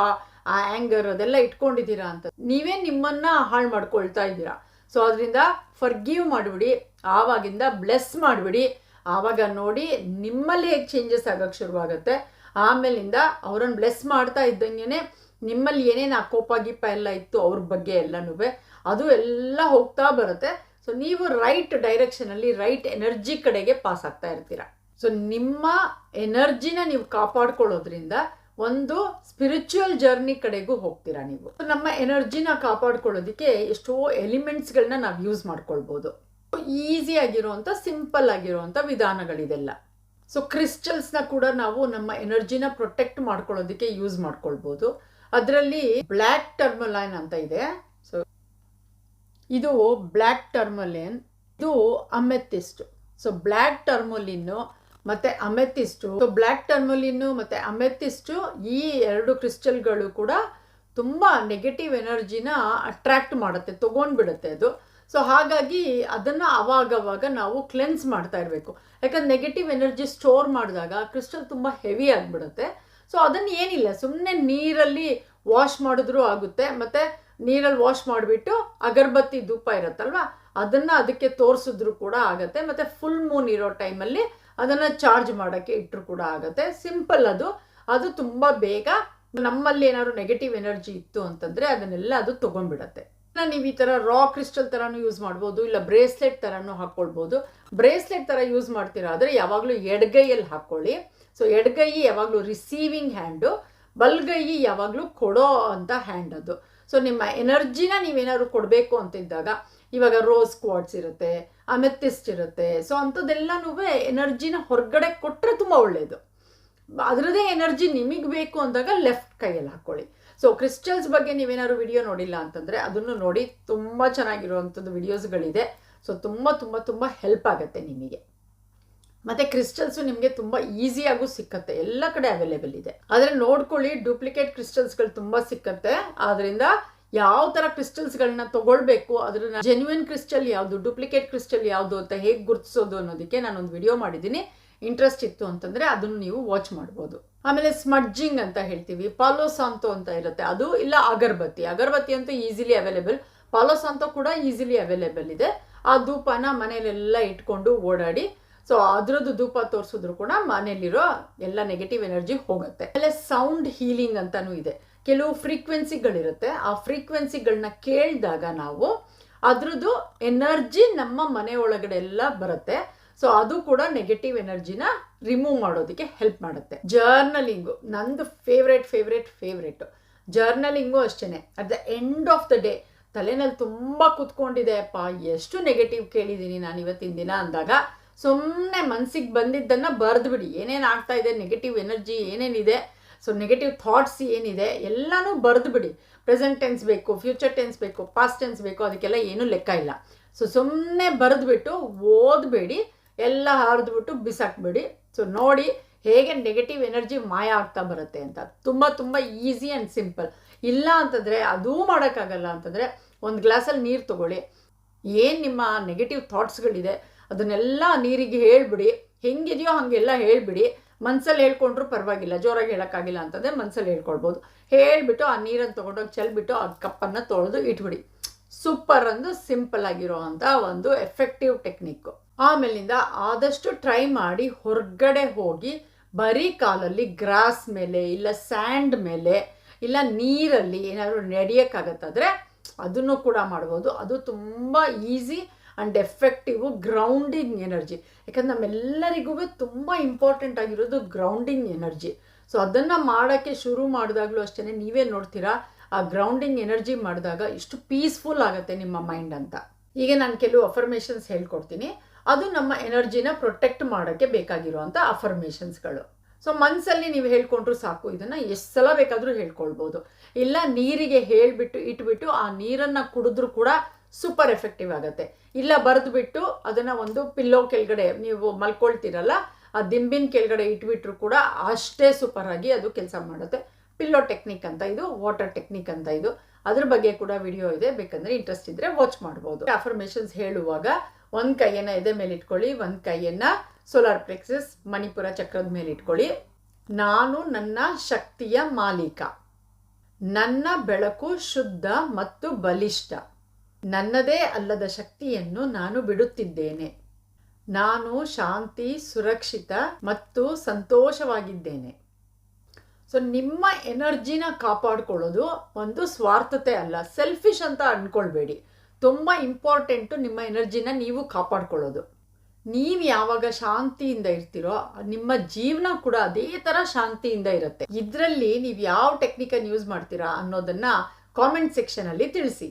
ಆ ಆ್ಯಂಗರ್ ಅದೆಲ್ಲ ಇಟ್ಕೊಂಡಿದ್ದೀರಾ ಅಂತ. ನೀವೇ ನಿಮ್ಮನ್ನ ಹಾಳು ಮಾಡ್ಕೊಳ್ತಾ ಇದ್ದೀರಾ. ಸೊ ಅದರಿಂದ ಫರ್ಗಿವ್ ಮಾಡಿಬಿಡಿ, ಆವಾಗಿಂದ ಬ್ಲೆಸ್ ಮಾಡಿಬಿಡಿ. ಆವಾಗ ನೋಡಿ ನಿಮ್ಮಲ್ಲಿ ಹೇಗೆ ಚೇಂಜಸ್ ಆಗೋಕ್ಕೆ ಶುರುವಾಗುತ್ತೆ. ಆಮೇಲಿಂದ ಅವ್ರನ್ನ ಬ್ಲೆಸ್ ಮಾಡ್ತಾ ಇದ್ದಂಗೆ ನಿಮ್ಮಲ್ಲಿ ಏನೇನು ಆ ಕೋಪ, ಗೀಪ ಎಲ್ಲ ಇತ್ತು ಅವ್ರ ಬಗ್ಗೆ ಎಲ್ಲನೂ ಅದು ಎಲ್ಲ ಹೋಗ್ತಾ ಬರುತ್ತೆ. ಸೊ ನೀವು ರೈಟ್ ಡೈರೆಕ್ಷನಲ್ಲಿ ರೈಟ್ ಎನರ್ಜಿ ಕಡೆಗೆ ಪಾಸ್ ಆಗ್ತಾ ಇರ್ತೀರ. ಸೊ ನಿಮ್ಮ ಎನರ್ಜಿನ ನೀವು ಕಾಪಾಡ್ಕೊಳ್ಳೋದ್ರಿಂದ ಒಂದು ಸ್ಪಿರಿಚುವಲ್ ಜರ್ನಿ ಕಡೆಗೂ ಹೋಗ್ತೀರಾ ನೀವು. ನಮ್ಮ ಎನರ್ಜಿನ ಕಾಪಾಡ್ಕೊಳ್ಳೋದಕ್ಕೆ ಎಷ್ಟೋ ಎಲಿಮೆಂಟ್ಸ್ಗಳನ್ನ ನಾವು ಯೂಸ್ ಮಾಡ್ಕೊಳ್ಬೋದು. ಈಸಿ ಆಗಿರುವಂಥ ಸಿಂಪಲ್ ಆಗಿರುವಂಥ ವಿಧಾನಗಳಿದೆಲ್ಲ. ಸೊ ಕ್ರಿಸ್ಟಲ್ಸ್ನ ಕೂಡ ನಾವು ನಮ್ಮ ಎನರ್ಜಿನ ಪ್ರೊಟೆಕ್ಟ್ ಮಾಡ್ಕೊಳ್ಳೋದಕ್ಕೆ ಯೂಸ್ ಮಾಡ್ಕೊಳ್ಬೋದು. ಅದರಲ್ಲಿ ಬ್ಲ್ಯಾಕ್ ಟರ್ಮಲೈನ್ ಅಂತ ಇದೆ. ಸೊ ಇದು ಬ್ಲ್ಯಾಕ್ ಟರ್ಮಲೈನ್ ಇದು ಅಮೆಥಿಸ್ಟ್ ಸೊ ಬ್ಲ್ಯಾಕ್ ಟರ್ಮಲಿನ್ನು ಮತ್ತು ಅಮೆಥಿಸ್ಟು. ಸೊ ಬ್ಲ್ಯಾಕ್ ಟರ್ಮಲಿನ್ನು ಮತ್ತು ಅಮೆಥಿಸ್ಟು, ಈ ಎರಡು ಕ್ರಿಸ್ಟಲ್ಗಳು ಕೂಡ ತುಂಬ ನೆಗೆಟಿವ್ ಎನರ್ಜಿನ ಅಟ್ರ್ಯಾಕ್ಟ್ ಮಾಡುತ್ತೆ, ತೊಗೊಂಡ್ಬಿಡುತ್ತೆ ಅದು. ಸೊ ಹಾಗಾಗಿ ಅದನ್ನು ಅವಾಗವಾಗ ನಾವು ಕ್ಲೆನ್ಸ್ ಮಾಡ್ತಾ ಇರಬೇಕು. ಯಾಕಂದ್ರೆ ನೆಗೆಟಿವ್ ಎನರ್ಜಿ ಸ್ಟೋರ್ ಮಾಡಿದಾಗ ಕ್ರಿಸ್ಟಲ್ ತುಂಬ ಹೆವಿ ಆಗಿಬಿಡುತ್ತೆ. ಸೊ ಅದನ್ನು ಏನಿಲ್ಲ ಸುಮ್ಮನೆ ನೀರಲ್ಲಿ ವಾಶ್ ಮಾಡಿದ್ರೂ ಆಗುತ್ತೆ. ಮತ್ತು ನೀರಲ್ಲಿ ವಾಶ್ ಮಾಡಿಬಿಟ್ಟು ಅಗರಬತ್ತಿ ಧೂಪ ಇರುತ್ತಲ್ವ, ಅದನ್ನು ಅದಕ್ಕೆ ತೋರಿಸಿದ್ರು ಕೂಡ ಆಗುತ್ತೆ. ಮತ್ತು ಫುಲ್ ಮೂನ್ ಇರೋ ಟೈಮಲ್ಲಿ ಅದನ್ನು ಚಾರ್ಜ್ ಮಾಡೋಕ್ಕೆ ಇಟ್ಟರು ಕೂಡ ಆಗುತ್ತೆ. ಸಿಂಪಲ್ ಅದು. ಅದು ತುಂಬ ಬೇಗ ನಮ್ಮಲ್ಲಿ ಏನಾದ್ರು ನೆಗೆಟಿವ್ ಎನರ್ಜಿ ಇತ್ತು ಅಂತಂದರೆ ಅದನ್ನೆಲ್ಲ ಅದು ತೊಗೊಂಡ್ಬಿಡತ್ತೆ. ನೀವು ಈ ಥರ ರಾ ಕ್ರಿಸ್ಟಲ್ ಥರನೂ ಯೂಸ್ ಮಾಡ್ಬೋದು, ಇಲ್ಲ ಬ್ರೇಸ್ಲೆಟ್ ಥರನೂ ಹಾಕ್ಕೊಳ್ಬೋದು ಬ್ರೇಸ್ಲೆಟ್ ಥರ ಯೂಸ್ ಮಾಡ್ತೀರಾ ಆದರೆ ಯಾವಾಗಲೂ ಎಡಗೈಯಲ್ಲಿ ಹಾಕ್ಕೊಳ್ಳಿ ಸೊ ಎಡಗೈ ಯಾವಾಗಲೂ ರಿಸೀವಿಂಗ್ ಹ್ಯಾಂಡು ಬಲ್ಗೈ ಯಾವಾಗಲೂ ಕೊಡೋ ಅಂತ ಹ್ಯಾಂಡ್ ಅದು. ಸೊ ನಿಮ್ಮ ಎನರ್ಜಿನ ನೀವೇನಾದ್ರು ಕೊಡಬೇಕು ಅಂತಿದ್ದಾಗ, ಇವಾಗ ರೋಸ್ ಕ್ವಾಡ್ಸ್ ಇರುತ್ತೆ ಅಮೆಥಿಸ್ಟ್ ಇರುತ್ತೆ ಸೊ ಅಂಥದ್ದೆಲ್ಲನೂ ಎನರ್ಜಿನ ಹೊರಗಡೆ ಕೊಟ್ಟರೆ ತುಂಬ ಒಳ್ಳೆಯದು ಅದರದೇ ಎನರ್ಜಿ ನಿಮಗೆ ಬೇಕು ಅಂದಾಗ ಲೆಫ್ಟ್ ಕೈಯಲ್ಲಿ ಹಾಕ್ಕೊಳ್ಳಿ ಸೊ ಕ್ರಿಸ್ಟಲ್ಸ್ ಬಗ್ಗೆ ನೀವೇನಾದ್ರು ವಿಡಿಯೋ ನೋಡಿಲ್ಲ ಅಂತಂದರೆ ಅದನ್ನು ನೋಡಿ ತುಂಬ ಚೆನ್ನಾಗಿರುವಂಥದ್ದು ವಿಡಿಯೋಸ್ಗಳಿದೆ. ಸೊ ತುಂಬ ತುಂಬ ತುಂಬ ಹೆಲ್ಪ್ ಆಗುತ್ತೆ ನಿಮಗೆ. ಮತ್ತು ಕ್ರಿಸ್ಟಲ್ಸು ನಿಮಗೆ ತುಂಬ ಈಸಿಯಾಗೂ ಸಿಕ್ಕತ್ತೆ. ಎಲ್ಲ ಕಡೆ ಅವೈಲೇಬಲ್ ಇದೆ. ಆದರೆ ನೋಡ್ಕೊಳ್ಳಿ ಡೂಪ್ಲಿಕೇಟ್ ಕ್ರಿಸ್ಟಲ್ಸ್ಗಳು ತುಂಬ ಸಿಕ್ಕತ್ತೆ. ಆದ್ದರಿಂದ ಯಾವ ಥರ ಕ್ರಿಸ್ಟಲ್ಸ್ಗಳನ್ನ ತಗೊಳ್ಬೇಕು ಅದನ್ನ ಜೆನ್ಯೂನ್ ಕ್ರಿಸ್ಟಲ್ ಯಾವುದು ಡೂಪ್ಲಿಕೇಟ್ ಕ್ರಿಸ್ಟಲ್ ಯಾವುದು ಅಂತ ಹೇಗೆ ಗುರುತಿಸೋದು ಅನ್ನೋದಕ್ಕೆ ನಾನೊಂದು ವಿಡಿಯೋ ಮಾಡಿದ್ದೀನಿ. ಇಂಟ್ರೆಸ್ಟ್ ಇತ್ತು ಅಂತಂದ್ರೆ ಅದನ್ನು ನೀವು ವಾಚ್ ಮಾಡ್ಬೋದು. ಆಮೇಲೆ ಸ್ಮಡ್ಜಿಂಗ್ ಅಂತ ಹೇಳ್ತೀವಿ ಪಾಲೋಸಾಂತೋ ಅಂತ ಇರುತ್ತೆ. ಅದು ಇಲ್ಲ ಅಗರ್ಬತ್ತಿ. ಅಗರ್ಬತ್ತಿ ಅಂತೂ ಈಸಿಲಿ ಅವೈಲೇಬಲ್ ಪಾಲೋಸಾಂತೋ ಕೂಡ ಈಸಿಲಿ ಅವೈಲೇಬಲ್ ಇದೆ. ಆ ಧೂಪನ ಮನೇಲೆಲ್ಲ ಇಟ್ಕೊಂಡು ಓಡಾಡಿ ಸೊ ಅದ್ರದ್ದು ಧೂಪ ತೋರಿಸಿದ್ರು ಕೂಡ ಮನೇಲಿರೋ ಎಲ್ಲ ನೆಗೆಟಿವ್ ಎನರ್ಜಿ ಹೋಗುತ್ತೆ. ಆಮೇಲೆ ಸೌಂಡ್ ಹೀಲಿಂಗ್ ಅಂತಾನೂ ಇದೆ. ಕೆಲವು ಫ್ರೀಕ್ವೆನ್ಸಿಗಳಿರುತ್ತೆ ಆ ಫ್ರೀಕ್ವೆನ್ಸಿಗಳನ್ನ ಕೇಳಿದಾಗ ನಾವು ಅದ್ರದ್ದು ಎನರ್ಜಿ ನಮ್ಮ ಮನೆ ಒಳಗಡೆ ಎಲ್ಲ ಬರುತ್ತೆ. ಸೊ ಅದು ಕೂಡ ನೆಗೆಟಿವ್ ಎನರ್ಜಿನ ರಿಮೂವ್ ಮಾಡೋದಕ್ಕೆ ಹೆಲ್ಪ್ ಮಾಡುತ್ತೆ. ಜರ್ನಲಿಂಗು ನಂದು ಫೇವ್ರೇಟ್ ಫೇವ್ರೇಟ್ ಫೇವ್ರೇಟು ಜರ್ನಲಿಂಗು ಅಷ್ಟೇ at the end of the day ತಲೆನಲ್ಲಿ ತುಂಬ ಕುತ್ಕೊಂಡಿದೆ, ಅಪ್ಪ, ಎಷ್ಟು ನೆಗೆಟಿವ್ ಕೇಳಿದ್ದೀನಿ ನಾನು ಇವತ್ತಿನ ದಿನ ಅಂದಾಗ ಸುಮ್ಮನೆ ಮನಸ್ಸಿಗೆ ಬಂದಿದ್ದನ್ನು ಬರೆದ್ಬಿಡಿ ಏನೇನು ಆಗ್ತಾ ಇದೆ ನೆಗೆಟಿವ್ ಎನರ್ಜಿ ಏನೇನಿದೆ ಸೊ ನೆಗೆಟಿವ್ ಥಾಟ್ಸ್ ಏನಿದೆ, ಎಲ್ಲನೂ ಬರೆದ್ಬಿಡಿ ಪ್ರೆಸೆಂಟ್ ಟೆನ್ಸ್ ಬೇಕು ಫ್ಯೂಚರ್ ಟೆನ್ಸ್ ಬೇಕು ಪಾಸ್ಟ್ ಟೆನ್ಸ್ ಬೇಕು, ಅದಕ್ಕೆಲ್ಲ ಏನೂ ಲೆಕ್ಕ ಇಲ್ಲ. ಸೊ ಸುಮ್ಮನೆ ಬರೆದ್ಬಿಟ್ಟು ಓದಬೇಡಿ, ಎಲ್ಲ ಹರಿದ್ಬಿಟ್ಟು ಬಿಸಾಕ್ಬೇಡಿ. ಸೊ ನೋಡಿ ಹೇಗೆ ನೆಗೆಟಿವ್ ಎನರ್ಜಿ ಮಾಯ ಆಗ್ತಾ ಬರುತ್ತೆ ಅಂತ. ತುಂಬ ತುಂಬ ಈಸಿ ಆ್ಯಂಡ್ ಸಿಂಪಲ್ ಇಲ್ಲ ಅಂತಂದರೆ, ಅದೂ ಮಾಡೋಕ್ಕಾಗಲ್ಲ ಅಂತಂದರೆ, ಒಂದು ಗ್ಲಾಸಲ್ಲಿ ನೀರು ತಗೊಳ್ಳಿ. ಏನು ನಿಮ್ಮ ನೆಗೆಟಿವ್ ಥಾಟ್ಸ್ಗಳಿದೆ ಅದನ್ನೆಲ್ಲ ನೀರಿಗೆ ಹೇಳಿಬಿಡಿ. ಹೆಂಗಿದೆಯೋ ಹಾಗೆಲ್ಲ ಹೇಳಿಬಿಡಿ. ಮನ್ಸಲ್ಲಿ ಹೇಳ್ಕೊಂಡ್ರು ಪರವಾಗಿಲ್ಲ, ಜೋರಾಗಿ ಹೇಳೋಕ್ಕಾಗಿಲ್ಲ ಅಂತಂದರೆ ಮನ್ಸಲ್ಲಿ ಹೇಳ್ಕೊಳ್ಬೋದು. ಹೇಳಿಬಿಟ್ಟು ಆ ನೀರನ್ನು ತೊಗೊಂಡೋಗಿ ಚೆಲ್ಬಿಟ್ಟು ಆ ಕಪ್ಪನ್ನು ತೊಳೆದು ಇಟ್ಬಿಡಿ. ಸೂಪರ್ ಅಂದು ಸಿಂಪಲ್ ಆಗಿರೋ ಒಂದು ಎಫೆಕ್ಟಿವ್ ಟೆಕ್ನಿಕ್ಕು ಆಮೇಲಿಂದ ಆದಷ್ಟು ಟ್ರೈ ಮಾಡಿ ಹೊರಗಡೆ ಹೋಗಿ ಬರೀ ಕಾಲಲ್ಲಿ ಗ್ರಾಸ್ ಮೇಲೆ ಇಲ್ಲ ಸ್ಯಾಂಡ್ ಮೇಲೆ ಇಲ್ಲ ನೀರಲ್ಲಿ ಏನಾದರೂ ನಡೆಯೋಕ್ಕಾಗತ್ತಾದರೆ ಅದನ್ನು ಕೂಡ ಮಾಡ್ಬೋದು. ಅದು ತುಂಬ easy and effective grounding energy ಯಾಕಂದ್ರೆ ನಮ್ಮೆಲ್ಲರಿಗೂ ತುಂಬ ಇಂಪಾರ್ಟೆಂಟ್ ಆಗಿರೋದು ಗ್ರೌಂಡಿಂಗ್ ಎನರ್ಜಿ ಸೊ ಅದನ್ನು ಮಾಡೋಕ್ಕೆ ಶುರು ಮಾಡಿದಾಗಲೂ ಅಷ್ಟೇ ನೀವೇ ನೋಡ್ತೀರಾ, ಆ ಗ್ರೌಂಡಿಂಗ್ ಎನರ್ಜಿ ಮಾಡಿದಾಗ ಇಷ್ಟು ಪೀಸ್ಫುಲ್ ಆಗುತ್ತೆ ನಿಮ್ಮ ಮೈಂಡ್ ಅಂತ. ಈಗ ನಾನು ಕೆಲವು ಅಫರ್ಮೇಷನ್ಸ್ ಹೇಳ್ಕೊಡ್ತೀನಿ. ಅದು ನಮ್ಮ ಎನರ್ಜಿನ ಪ್ರೊಟೆಕ್ಟ್ ಮಾಡೋಕ್ಕೆ ಬೇಕಾಗಿರುವಂಥ ಅಫರ್ಮೇಷನ್ಸ್ಗಳು ಸೊ ಮನಸ್ಸಲ್ಲಿ ನೀವು ಹೇಳ್ಕೊಂಡ್ರು ಸಾಕು, ಇದನ್ನು ಎಷ್ಟು ಸಲ ಬೇಕಾದರೂ ಹೇಳ್ಕೊಳ್ಬೋದು. ಇಲ್ಲ, ನೀರಿಗೆ ಹೇಳಿಬಿಟ್ಟು, ಇಟ್ಬಿಟ್ಟು ಆ ನೀರನ್ನು ಕುಡಿದ್ರೂ ಕೂಡ ಸೂಪರ್ ಎಫೆಕ್ಟಿವ್ ಆಗುತ್ತೆ. ಇಲ್ಲ ಬರೆದು ಬಿಟ್ಟು ಅದನ್ನು ಒಂದು ಪಿಲ್ಲೋ ಕೆಳಗಡೆ ನೀವು ಮಲ್ಕೊಳ್ತೀರಲ್ಲ, ಆ ದಿಂಬಿನ ಕೆಳಗಡೆ ಇಟ್ಬಿಟ್ರು ಕೂಡ ಅಷ್ಟೇ ಸೂಪರ್ ಆಗಿ ಅದು ಕೆಲಸ ಮಾಡುತ್ತೆ. ಪಿಲ್ಲೋ ಟೆಕ್ನಿಕ್ ಅಂತ ಇದು ವಾಟರ್ ಟೆಕ್ನಿಕ್ ಅಂತ ಇದು. ಅದ್ರ ಬಗ್ಗೆ ಕೂಡ ವಿಡಿಯೋ ಇದೆ, ಬೇಕಂದ್ರೆ ಇಂಟ್ರೆಸ್ಟ್ ಇದ್ರೆ ವಾಚ್ ಮಾಡ್ಬೋದು. ಅಫರ್ಮೇಷನ್ಸ್ ಹೇಳುವಾಗ ಒಂದು ಕೈಯನ್ನು ಎದೆ ಮೇಲೆ ಇಟ್ಕೊಳ್ಳಿ, ಒಂದು ಕೈಯನ್ನು ಸೋಲಾರ್ ಪ್ಲೆಕ್ಸಸ್ ಮಣಿಪುರ ಚಕ್ರದ ಮೇಲೆ ಇಟ್ಕೊಳ್ಳಿ. ನಾನು ನನ್ನ ಶಕ್ತಿಯ ಮಾಲೀಕ. ನನ್ನ ಬೆಳಕು ಶುದ್ಧ ಮತ್ತು ಬಲಿಷ್ಠ. ನನ್ನದೇ ಅಲ್ಲದ ಶಕ್ತಿಯನ್ನು ನಾನು ಬಿಡುತ್ತಿದ್ದೇನೆ. ನಾನು ಶಾಂತಿ, ಸುರಕ್ಷಿತ ಮತ್ತು ಸಂತೋಷವಾಗಿದ್ದೇನೆ. ಸೊ ನಿಮ್ಮ ಎನರ್ಜಿನ ಕಾಪಾಡ್ಕೊಳ್ಳೋದು ಒಂದು ಸ್ವಾರ್ಥತೆ ಅಲ್ಲ. ಸೆಲ್ಫಿಶ್ ಅಂತ ಅಂದ್ಕೊಳ್ಬೇಡಿ ತುಂಬ ಇಂಪಾರ್ಟೆಂಟು ನಿಮ್ಮ ಎನರ್ಜಿನ ನೀವು ಕಾಪಾಡ್ಕೊಳ್ಳೋದು. ನೀವು ಯಾವಾಗ ಶಾಂತಿಯಿಂದ ಇರ್ತೀರೋ, ನಿಮ್ಮ ಜೀವನ ಕೂಡ ಅದೇ ಥರ ಶಾಂತಿಯಿಂದ ಇರುತ್ತೆ. ಇದರಲ್ಲಿ ನೀವು ಯಾವ ಟೆಕ್ನಿಕನ್ನು ಯೂಸ್ ಮಾಡ್ತೀರಾ ಅನ್ನೋದನ್ನು ಕಾಮೆಂಟ್ ಸೆಕ್ಷನಲ್ಲಿ ತಿಳಿಸಿ.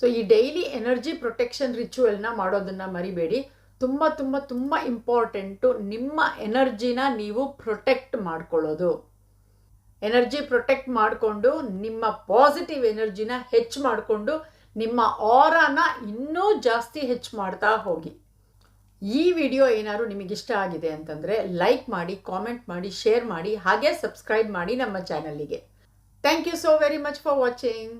ಸೊ ಈ ಡೈಲಿ ಎನರ್ಜಿ ಪ್ರೊಟೆಕ್ಷನ್ ರಿಚುವಲ್ನ ಮಾಡೋದನ್ನು ಮರಿಬೇಡಿ. ತುಂಬ ತುಂಬ ತುಂಬ ಇಂಪಾರ್ಟೆಂಟು ನಿಮ್ಮ ಎನರ್ಜಿನ ನೀವು ಪ್ರೊಟೆಕ್ಟ್ ಮಾಡ್ಕೊಳ್ಳೋದು. ಎನರ್ಜಿ ಪ್ರೊಟೆಕ್ಟ್ ಮಾಡಿಕೊಂಡು ನಿಮ್ಮ ಪಾಸಿಟಿವ್ ಎನರ್ಜಿನ ಹೆಚ್ಚು ಮಾಡಿಕೊಂಡು ನಿಮ್ಮ ಆರಾನ ಇನ್ನೂ ಜಾಸ್ತಿ ಹೆಚ್ಚು ಮಾಡ್ತಾ ಹೋಗಿ. ಈ ವಿಡಿಯೋ ಏನಾದ್ರು ನಿಮಗೆ ಇಷ್ಟ ಆಗಿದೆ ಅಂತಂದರೆ ಲೈಕ್ ಮಾಡಿ ಕಾಮೆಂಟ್ ಮಾಡಿ ಶೇರ್ ಮಾಡಿ, ಹಾಗೆ ಸಬ್ಸ್ಕ್ರೈಬ್ ಮಾಡಿ ನಮ್ಮ ಚಾನಲ್ಲಿಗೆ thank you so very much for watching